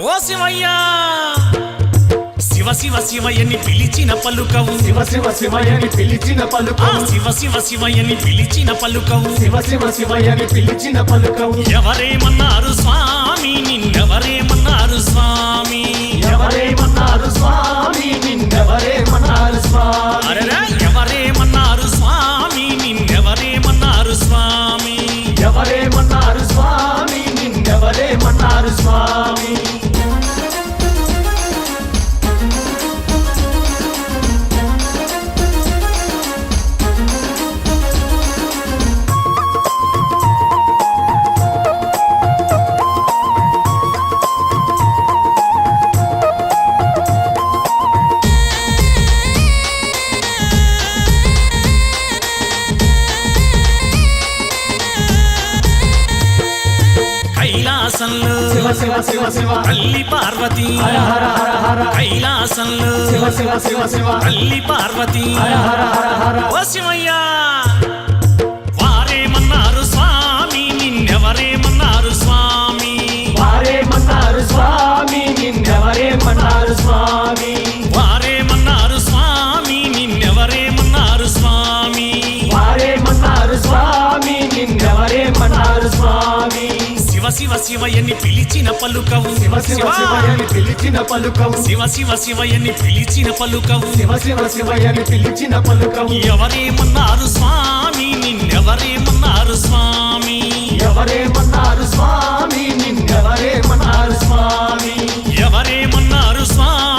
ఓ శివయ్యా! శివ శివ శివయ్యని పిలిచిన పలుకవు. శివ శివ శివయని పిలిచిన పలుకవు. శివ శివ శివయ్యని పిలిచిన పలుకవు. శివ శివ శివయని పిలిచిన పలుకవు. ఎవరేమన్నారు స్వామి నిన్నెవరేమన్నారు స్వామి? ఎవరేమన్నారు స్వామి నిన్నెవరేమన్నారు స్వామి? అరెరా! కైలాసంలో శివ శివ శివ శివ తల్లి పార్వతి హర హర హర హర. కైలాసంలో శివ శివ శివ శివ. తల్లి పార్వతి. హర హర హర హర. ఓ శివయ్యా. శివ శివ శివయ్యని పిలిచిన పలుకవు. శివ శివ శివయని పిలిచిన పలుకవు. శివ శివ శివయ్యని పిలిచిన పలుకవు. శివ శివ శివయని పిలిచిన పలుకవు. ఎవరేమన్నారు స్వామి నిన్నెవరేమన్నారు స్వామి? ఎవరేమన్నారు స్వామి నిన్నెవరేమన్నారు స్వామి? ఎవరేమన్నారు స్వామి?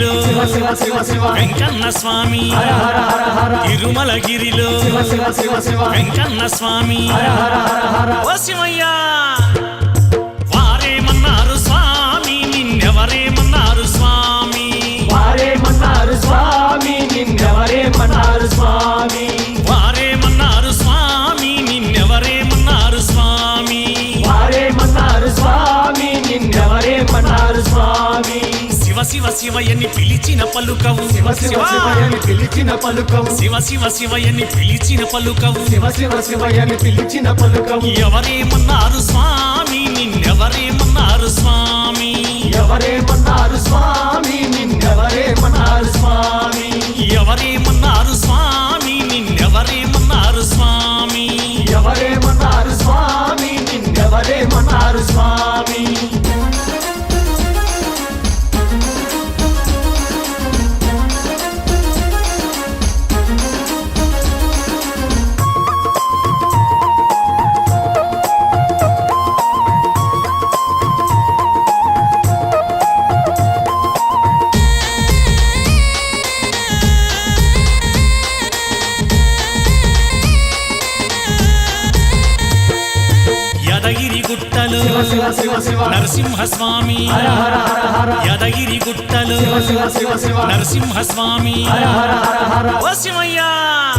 శివ వెంకన్న స్వామి శివ శివ. వెంకన్న స్వామి ఓ శివయ్యా వారేమన్నారు స్వామి నిన్నెవరేమన్నారు స్వామి? వారేమన్నారు స్వామి నిన్నెవరేమన్నారు స్వామి? శివ శివ శివయ్యని పిలిచిన పలుకవు. శివ శివ శివయని పిలిచిన పలుకవు. శివ శివ శివయ్యని పిలిచిన పలుకవు. శివ శివ శివయని పిలిచిన పలుకవు. ఎవరేమన్నారు స్వామి? నిన్నెవరేమన్నారు స్వామి? ఎవరేమన్నారు స్వామి? నిన్నెవరేమన్నారు స్వామి? ఎవరేమన్నారు స్వామి? నిన్నెవరేమన్నారు స్వామి? ఎవరేమన్నారు స్వామి? నిన్నెవరేమన్నారు స్వామి? నరసింహస్వామి. యదగిరి గుట్టలు. నరసింహస్వామి. ఓ శివయ్యా.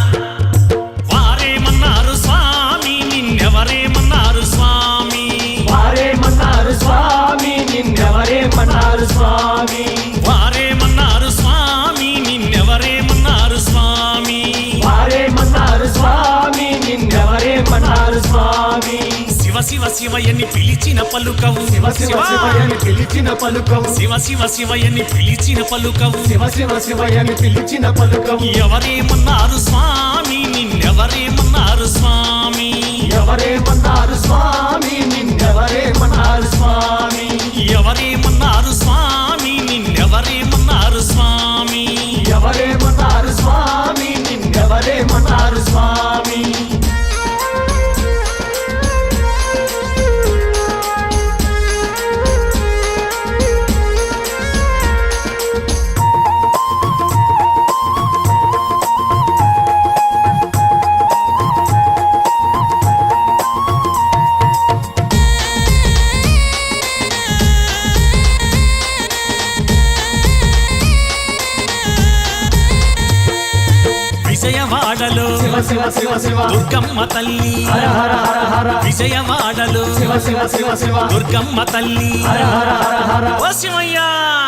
శివ శివ శివయ్యని పిలిచిన పలుకవు. శివ శివ శివయని పిలిచిన పలుకవు. శివ శివ శివయ్యని పిలిచిన పలుకవు. శివ శివ శివయని పిలిచిన పలుకవు. ఎవరేమన్నారు స్వామి నిన్నెవరేమన్నారు విజయవాడలో శివ శివ శివ శివ. దుర్గమ్మ తల్లి. విజయవాడలో. శివ శివ శివ శివ. దుర్గమ్మ తల్లి. శివయ్యా.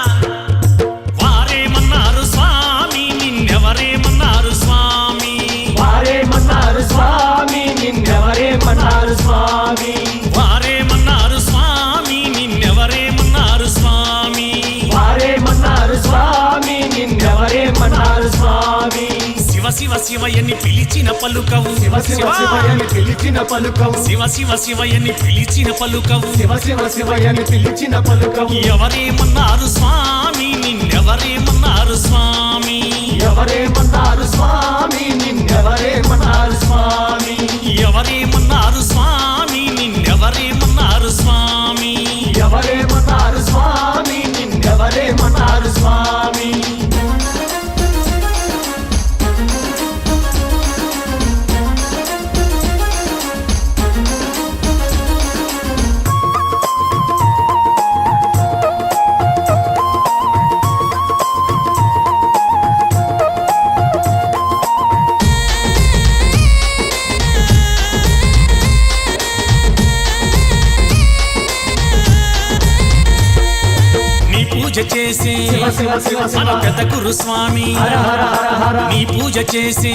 శివ శివ శివయ్యని పిలిచిన పలుకవు. శివ శివ శివయని పిలిచిన పలుకవు. శివ శివ శివయ్యని పిలిచిన పలుకవు. శివ శివ శివయని పిలిచిన పలుకవు. ఎవరేమన్నారు స్వామి నిన్నెవరేమన్నారు స్వామి? ఎవరేమన్నారు స్వామి నిన్నెవరేమన్నారు స్వామి? పూజ చేసి మన పెద్ద గురు స్వామి హర హర హర హర నీ పూజ చేసి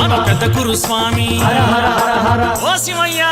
మన పెద్ద గురు స్వామి హర హర హర హర. ఓ శివయ్యా.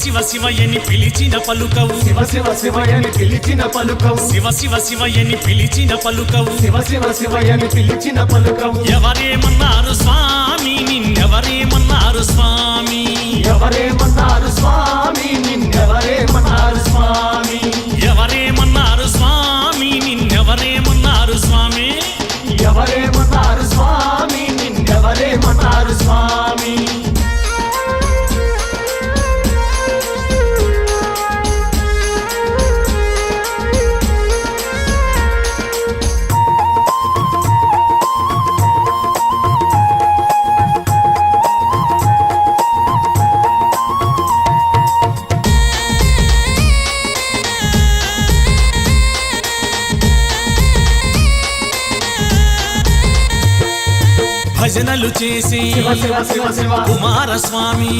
శివ శివ శివయ్యని పిలిచిన పలుకవు. శివ శివ శివయని పిలిచిన పలుకవు. శివ శివ శివయ్యని పిలిచిన పలుకవు. శివ శివ శివయని పిలిచిన పలుకవు. ఎవరేమన్నారు స్వామి? నిన్నెవరేమన్నారు స్వామి? ఎవరేమన్నారు స్వామి? నిన్నెవరేమన్నారు స్వామి? ఎవరేమన్నారు స్వామి? నిన్నెవరేమన్నారు స్వామి? ఎవరేమన్నారు భజనలు చేసి కుమారస్వామి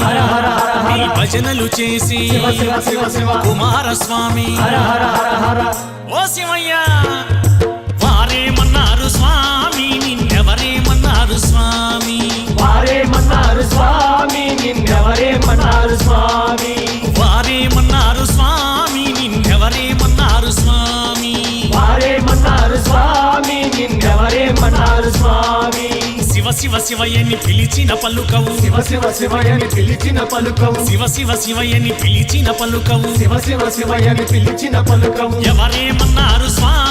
నీ భజనలు చేసి కుమారస్వామి ఓ శివయ్యా వారేమన్నారు స్వామి? నిన్నెవరేమన్నారు స్వామి? వారేమన్నారు స్వామి? నిన్నెవరేమన్నారు స్వామి? శివ శివ శివయ్యని పిలిచిన పలుకవు. శివ శివ శివయని పిలిచిన పలుకవు. శివ శివ శివయ్యని పిలిచిన పలుకవు. శివ శివ శివయని పిలిచిన పలుకవు. ఎవరేమన్నారు స్వామి?